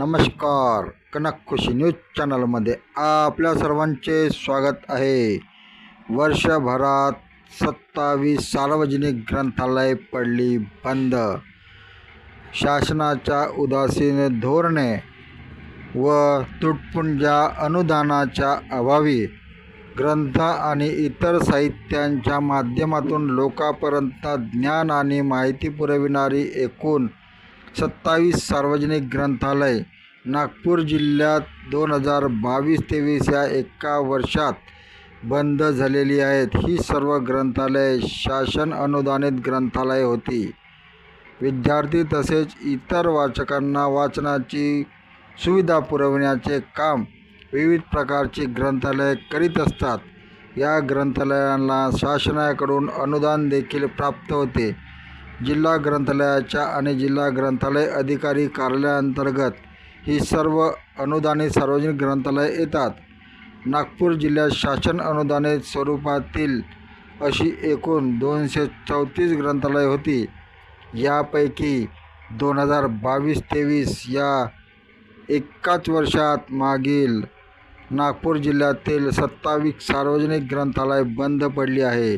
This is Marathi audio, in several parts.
नमस्कार. कनक खुशी न्यूज चॅनलमध्ये आपल्या सर्वांचे स्वागत आहे. वर्षभरात सत्तावीस सार्वजनिक ग्रंथालय पडली बंद. शासनाच्या उदासीन धोरणे व तुटपुंजा अनुदानाच्या अभावी ग्रंथ आणि इतर साहित्यांच्या माध्यमातून लोकांपर्यंत ज्ञान आणि माहिती पुरविणारी एकूण सत्तावीस सार्वजनिक ग्रंथालय नागपूर जिल्ह्यात दोन हजार बावीस तेवीस या एका वर्षात बंद झालेली आहेत. ही सर्व ग्रंथालये शासन अनुदानित ग्रंथालये होती. विद्यार्थी तसेच इतर वाचकांना वाचनाची सुविधा पुरवण्याचे काम विविध प्रकारची ग्रंथालये करीत असतात. या ग्रंथालयांना शासनाकडून अनुदान देखील प्राप्त होते. जिल्हा ग्रंथालयाच्या आणि जिल्हा ग्रंथालय अधिकारी कार्यालयाअंतर्गत ही सर्व अनुदानित सार्वजनिक ग्रंथालये येतात. नागपूर जिल्ह्यात शासन अनुदानित स्वरूपातील अशी एकूण दोनशे चौतीस ग्रंथालये होती. यापैकी दोन हजार बावीस तेवीस या एकाच वर्षात मागील नागपूर जिल्ह्यातील सत्तावीस सार्वजनिक ग्रंथालय बंद पडली आहे.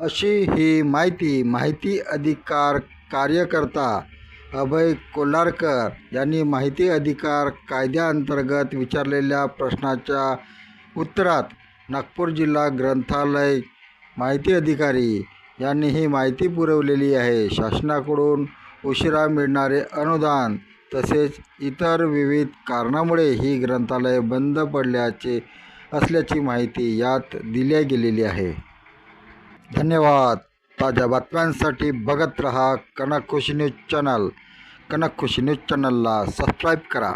अशी ही माहिती माहिती अधिकार कार्यकर्ता अभय कोल्हारकर यांनी माहिती अधिकार कायद्याअंतर्गत विचारलेल्या प्रश्नाच्या उत्तरात नागपूर जिल्हा ग्रंथालय माहिती अधिकारी यांनी ही माहिती पुरवलेली आहे. शासनाकडून उशिरा मिळणारे अनुदान तसेच इतर विविध कारणामुळे ही ग्रंथालय बंद पडल्याचे असल्याची माहिती यात दिल्या गेलेली आहे. धन्यवाद. ताज्या बातम्यांसाठी बघत रहा Kanak Khushi news channel. Kanak Khushi news चॅनलला सबस्क्राईब करा.